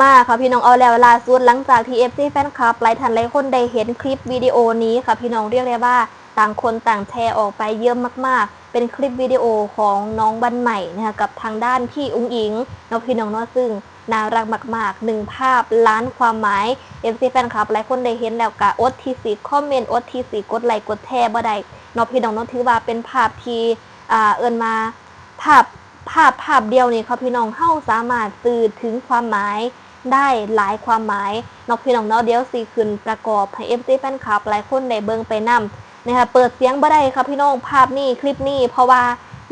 มาค่ะพี่น้องเอาแล้วล่าสุดหลังจากที่ FC แฟนคลับหลายท่านหลายคนได้เห็นคลิปวิดีโอนี้ค่ะพี่น้องเรียกได้ว่าต่างคนต่างแชร์ออกไปเยอะมากๆ เป็นคลิปวิดีโอของน้องบันใหม่นะคะกับทางด้านพี่อุ้งอิงน้องพี่น้องนาะซึ่งน่ารักมากๆหนึ่งภาพล้านความหมาย FC แฟนคลับหลายคนได้เห็นแล้วก็อดทีสีคอมเมนต์อดทีสีกดไลค์กดแชร์บ่ได้น้องพี่น้องนาะถือว่าเป็นภาพที่อ่าเอิ้นมาภาพ ภาพภาพเดียวนี่ค่ะพี่น้องเฮาสามารถสื่อถึงความหมายได้หลายความหมายนอกพี่น้องเนาะเดี๋ยวสีขึ้นประกอบให้ FC แฟนคลับหลายคนได้เบิ่งไปนํนะคะเปิดเสียงบ่ได้ครับพี่น้องภาพนี้คลิปนี้ เพราะว่า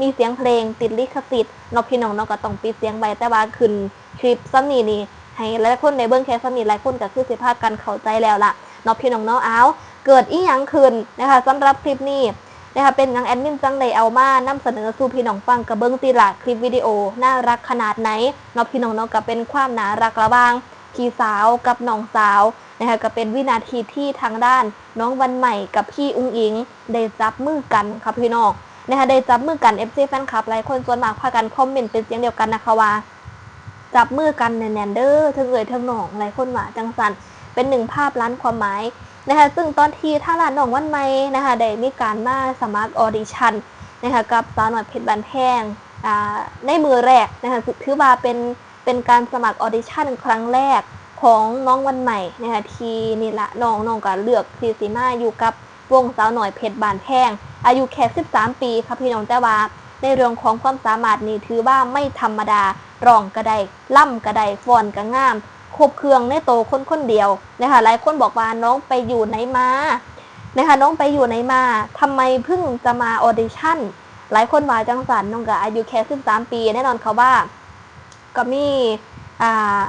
มีเสียงเพลงติดลิขสิทธิ์นอกพี่น้องเนาะก็ต้องปิดเสียงไว้แต่ว่าขึ้นคลิปซ้ำนี้นี่ให้หลายคนได้เบิ่งแค่ซ้ำนี้หลายคนก็คือสิพากันเข้าใจแล้วล่ะนอกพี่น้องเนาะเอาเกิดอีหยังขึ้นนะคะสำหรับคลิปนี้ นะคะเป็นหยังแอดมินจังเลยเอามานำเสนอสู่พี่น้องฟังกระเบื้องตีหละคลิปวิดีโอ น่ารักขนาดไหนเนาะพี่น้องเนาะก็เป็นความน่ารักระหว่างพี่สาวกับน้องสาวนะคะก็เป็นวินาทีที่ทางด้าน น้องวันใหม่กับพี่อุ้งอิง ได้จับมือกันค่ะพี่น้องนะคะได้จับมือกัน FC แฟนคลับหลายคนส่วนมากพากันคอมเมนต์เป็นเสียงเดียวกันนะคะว่าจับมือกันแน่นๆเด้อเทั้งเอ่ยเทั้งหนองหลายคนว่าจังสันเป็นหนึ่งภาพล้านความหมาย นะคะซึ่งตอนที่ท่าร้านหนองวันไม่นะคะได้มีการมาสมัครออดิชั่นนะคะกับสาวหน่อยเพชรบันแพงอ่าในมือแรกนะคะถือว่าเป็นเป็นการสมัครออดิชั่นครั้งแรกของน้องวันใหม่นะคะทีนี่ละน้องน้องก็เลือกทีสีมาอยู่กับวงสาวหน่อยเพชรบานแพงอายุแค่ 13 ปีค่ะพี่น้องแต่ว่าในเรื่องของความสามารถนี่ถือว่าไม่ธรรมดาร้องก็ได้ล่ำก็ได้ฟอนก็งาม ครบเครื่องในโตคนคนเดียวนะคะหลายคนบอกว่าน้องไปอยู่ไหนมานะคะน้องไปอยู่ไหนมาทำไมเพิ่งจะมาออเดชั่นหลายคนว่าจังสันน้องก็อายุแค่13ปี แน่นอนเขาว่า ก็มีอ่า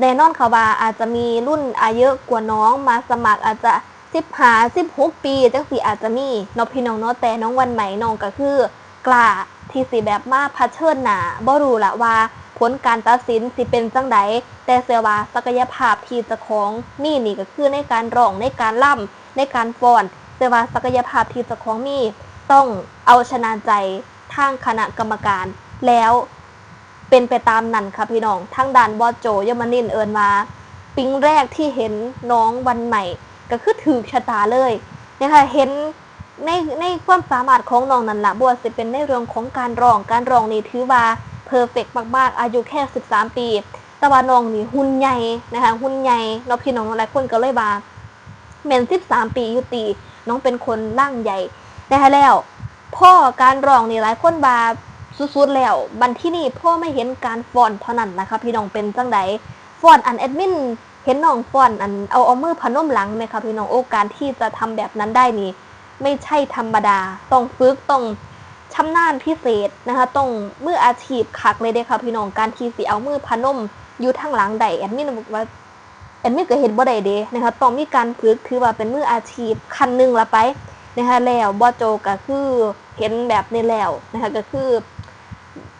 แน่นอนเขาว่าอาจจะมีรุ่นอายุกว่าน้องมาสมัครอาจจะ10หา16ปีจังสีอาจจะมีน้องพี่น้องเนาะแต่น้องวันใหม่น้องก็คือกล้าที่สิแบบมาเผชิญหนาบ่รู้ละว่า ผลการตัดสินสิเป็นจังใดแต่เสียว่าศักยภาพที่จะของมีนี่ก็คือในการร้องในการล่ำในการฟ้อนเสียว่าศักยภาพที่จะของมีต้องเอาชนะใจทางคณะกรรมการ แล้วเป็นไปตามนั้นค่ะพี่น้องทั้งด่านบอโจยมานินเอินมาปิ๊งแรกที่เห็นน้องวันใหม่ ก็คือถือชะตาเลยนะคะเห็นในในความสามารถของน้องนั่นแหละบัวสิเป็นในเรื่องของการร้องการร้องนี่ถือว่า เพอร์เฟกมากๆ อายุแค่ 13 ปี แต่ว่าน้องนี่หุ่นใหญ่นะคะหุ่นใหญ่เราพี่น้องหลายคนก็เลยบาเมน13 ปียุติน้องเป็นคนร่างใหญ่นะคะแล้ว พ่อการร้องนี่หลายคนบาสุดๆแล้ว บันที่นี่พ่อไม่เห็นการฟอนเท่านั้นนะคะพี่น้องเป็นจังไดฟอนอันแอดมินเห็นน้องฟอนอันเอาเอามือพนมหลังไหมคะพี่น้องโอกาสที่จะทำแบบนั้นได้นี่ ไม่ใช่ธรรมดา ต้องฝึกต้อง ชำนาญพิเศษนะคะต้องมืออาชีพคักเลยเด้ค่ะพี่น้องการที่สิเอามือพนมอยู่ทางหลังใดแอดมินบอกว่าแอดมินก็เห็นบ่ได้เด้นะคะต้องมีการฝึกถือว่าเป็นมืออาชีพคันหนึงละไปนะคะแล้วบอโจก็คือเห็นแบบนี้แล้วนะคะก็คือ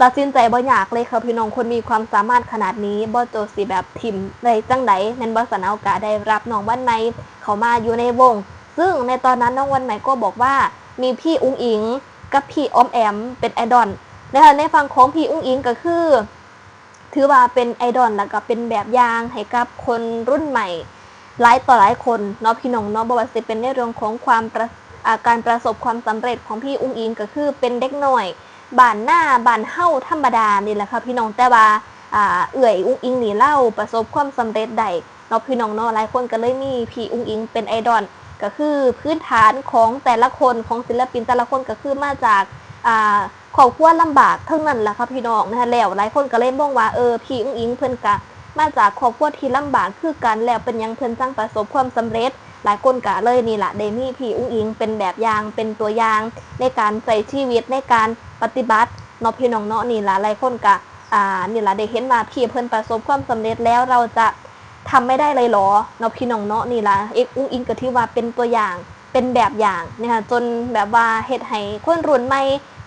ตัดสินใจบ่อยากเลยค่ะพี่น้องคนมีความสามารถขนาดนี้บอโจสิแบบทิมได้จังไดแม่นบ่สนเอากาได้รับน้องวันในเขามาอยู่ในวง ซึ่งในตอนนั้นน้องวันใหม่ก็บอกว่ามีพี่อุ้งอิง กับพี่อมแอมเป็นไอดอลนะคะในฝั่งของพี่อุ้งอิงก็คือ ถือว่าเป็นไอดอลแล้วก็เป็นแบบอย่างให้กับคนรุ่นใหม่หลายต่อหลายคนเนาะพี่น้องเนาะบวชสิเป็นในเรื่องของความประาการประสบความสำเร็จของพี่อุ้งอิงก็คือเป็นเด็กหน่อยบานหน้าบานเฮ้าธรรมดานี่แหละค่ะพี่น้องแต่ว่าเอื่อยอุ้งอิงนี่เล่าประสบความสำเร็จได้เนาะพี่น้องเนาะหลายคนก็เลยมีพี่อุ้งอิงเป็นไอดอล ก็คือพื้นฐานของแต่ละคนของศิลปินแต่ละคนก็คือมาจากอ่าครอบครัวลำบากเท่านั้นแหละครับพี่น้องนะคะแล้วหลายคนก็เล่นบ้องว่าเออพี่อุ้งอิงเพิ่อนกะมาจากครอบครัวที่ลำบากคือกันแล้วเป็นยังเพิ่อนจังประสบความสำเร็จ หลายคนกะเลยนี่แหละเดมี่พี่อุ้งอิงเป็นแบบอย่างเป็นตัวอย่างในการใส่ชีวิตในการปฏิบัติเนาะพี่น้องเนาะนี่แหละหลายคนกะอ่านี่แหละได้เห็นว่าพี่เพิ่อนประสบความสำเร็จแล้วเราจะ ทำไม่ได้เลยหรอเนาะพี่น้องเนาะนี่ละเอกอุ้งอิงก็ที่ว่าเป็นตัวอย่างเป็นแบบอย่างนะคะจนแบบว่าเฮ็ดให้คนรุ่นใหม่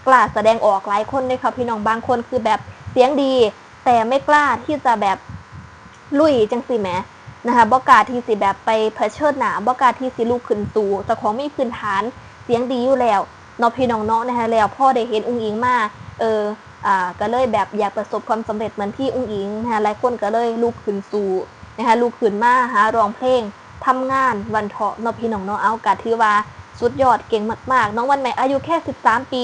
กล้าแสดงออกหลายคนเลยค่ะพี่น้องบางคนคือแบบเสียงดี แต่ไม่กล้าที่จะแบบลุยจังสิแหมนะคะบ่กล้าที่สิแบบไปเผชิญหน้าบ่กล้าที่สิลุกขึ้นสู่เจ้าของมีพื้นฐานเสียงดีอยู่แล้วเนาพี่น้องเนาะนะคะแล้วพ่อได้เห็นอุ้งอิงมาเอออ่าก็เลยแบบอยากประสบความสำเร็จเหมือนพี่อุ้งอิงนะคะหลายคนก็เลยลุกขึ้นสู่ นะคะลุกขึ้นมาหาร้องเพลงทำงานวันเถาะนพี่น้องเนาะเอากะถือว่าสุดยอดเก่งมากๆ น้องวันใหม่อายุแค่ 13 ปี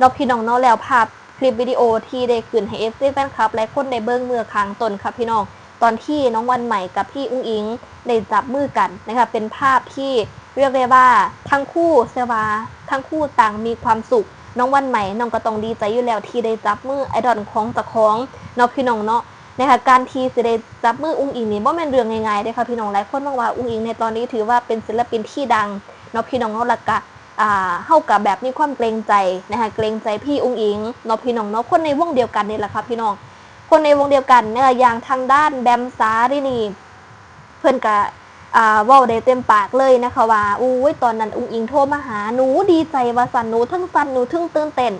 นพี่น้องเนาะแล้วภาพคลิปวิดีโอที่ได้ขึ้นให้เอฟซีแฟนคลับหลายคนได้เบิ้งเมือครั้งตนครับพี่น้องตอนที่น้องวันใหม่กับพี่อุ้งอิงได้จับมือกันนะคะเป็นภาพที่เรียกได้ว่าทั้งคู่เสวาทั้งคู่ต่างมีความสุข น้องวันใหม่น้องก็ต้องดีใจอยู่แล้วที่ได้จับมือไอดอลของตะของนพี่น้องเนาะ นะคะการที่จะได้จับมืออุ้งอิงนี่บ่แม่นเรื่องง่ายๆเด้ค่ะพี่น้องหลายคนมองว่าอุ้งอิงในตอนนี้ถือว่าเป็นศิลปินที่ดังเนาะพี่น้องเนาะละกะอ่าเฮากับแบบมีความเกรงใจนะคะเกรงใจพี่อุ้งอิงเนาะพี่น้องเนาะคนในวงเดียวกันนี่แหละค่ะพี่น้อง คนในวงเดียวกันเนี่ยอย่างทางด้านแบมซาดินี่เพื่อนกะอ่าว้าได้เต็มปากเลยนะคะว่าอุ้ยตอนนั้นอุ้งอิงโทรมาหาหนูดีใจว่าสันหนูทั้งสันหนูทั้งตื่นเต้น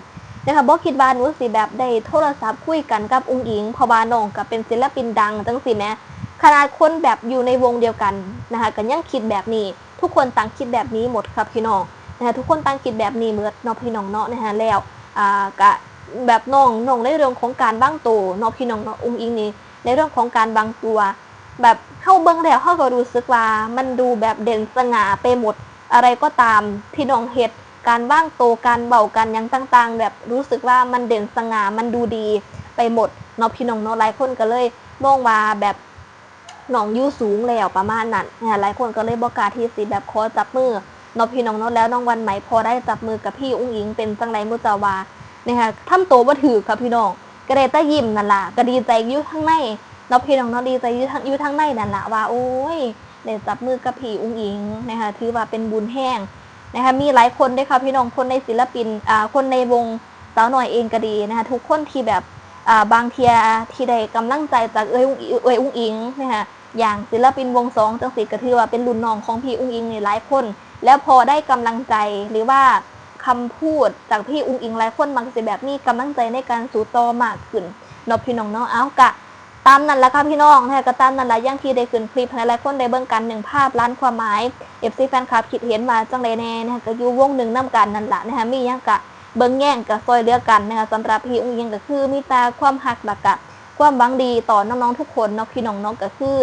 นะคะบอกคิดว่าหนูสิแบบได้โทรศัพท์คุยกันกับอุ้งอิงพราะว่าน้องกับเป็นศิลปินดังจังสิแหมขนาดคนแบบอยู่ในวงเดียวกันนะคะก็ยังคิดแบบนี้ ทุกคนต่างคิดแบบนี้หมดครับพี่น้องนะคะทุกคนต่างคิดแบบนี้เหมือนเนาะพี่น้องเนาะนะคะแล้วอ่ากะแบบน้องน้องในเรื่องของการบ้างตัวเนาะพี่น้องเนาะอุ้งอิงนี่ในเรื่องของการบางตัว แบบเข้าเบิ้องแล้วเขาก็รู้สึกว่ามันดูแบบเด่นสง่าไปหมดอะไรก็ตามที่น้องเฮ็ด การบ้างโตการเบากันยังต่างๆ แบบรู้สึกว่ามันเด่นสง่ามันดูดีไปหมดเนาะพี่น้องเนาะหลายคนก็เลยมองว่าแบบหนองยู่สูงแล้วประมาณนั้นเนี่ยหลายคนก็เลยบอกกาที่สิแบบขอจับมือเนาะพี่น้องเนาะแล้วน้องวันไหมพอได้จับมือกับพี่อุ้งอิงเป็นจังไรมุจาวานะคะทำโตวบ่ถือครับพี่น้องก็ได้แตยิ้มนั่นล่ะก็ดีใจอยู่ข้งในเราพี่น้องเนาะดีใจอยู่ทั้งอยู่ทั้งในนั่นแหละว่าโอ้ยได้จับมือกับพี่อุ้งอิงนะคะถือว่าเป็นบุญแห้ง นะคะมีหลายคนด้วยค่ะพี่น้องคนในศิลปินอ่าคนในวงสาวหน่อยเองก็ดีนะคะทุกคนที่แบบอ่าบางเทียที่ได้กำลังใจจากเอ้ยอุ้งเอ้ยอุ้งอิงนะคะอย่างศิลปินวงสองจังสีก็ถือว่าเป็นรุ่นน้องของพี่อุ้งอิงนี่หลายคน แล้วพอได้กำลังใจหรือว่าคำพูดจากพี่อุ้งอิงหลายคนมักจะแบบมีกำลังใจในการสู้ต่อมากขึ้นนาะพี่น้องเนาะเอากะ ตามนั้นแหละค่ะพี่น้องนะคะก็ตามนั้นแหละย่างที่ได้ขึ้นคลิปหลายคนได้เบิ่งกันหนึ่งภาพล้านความหมาย FC แฟนคลับคิดเห็นมาจังไรแน่นะคะก็อยู่วงหนึ่งน้กันนั่นแหละนะคะมีหยังกะเบิ่งแย่งกับซอยเลือกันนะคะสำหรับพี่อุ้งยิงก็คือมีตาความหักหลักกะความหวังดีต่อน้องๆทุกคนเนาะพี่น้องเนาะก็คือ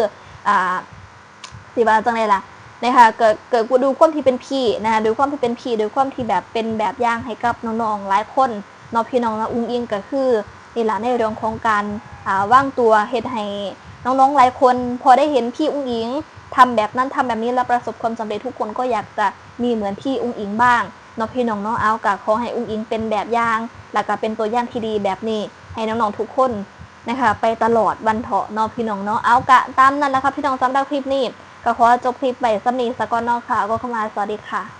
อ่าสิว่าจังไรล่ะนะคะเกิดเกิดดูความที่เป็นพี่นะคะดูความที่เป็นพี่ดูความที่แบบเป็นแบบอย่างให้กับน้องๆหลายคนเนาะพี่น้องนะอุ้งอิงก็คือ นี่แหละในเรื่องของการว่างตัวเฮ็ดให้น้องๆหลายคน พอได้เห็นพี่อุ้งอิงทำแบบนั้นทำแบบนี้แล้วประสบความสำเร็จทุกคนก็อยากจะมีเหมือนพี่อุ้งอิงบ้างเนาะพี่น้องเนาะเอากะขอให้อุ้งอิงเป็นแบบอย่าง แล้วก็เป็นตัวอย่างที่ดีแบบนี้ ให้น้องๆทุกคนนะคะไปตลอดวันเถาะเนาะพี่น้องเนาะเอากะตามนั้นแหละครับพี่น้องสำหรับคลิปนี้ก็ขอจบคลิปไปสำนีสกอนนอกค่ะก็เข้ามาสวัสดีค่ะ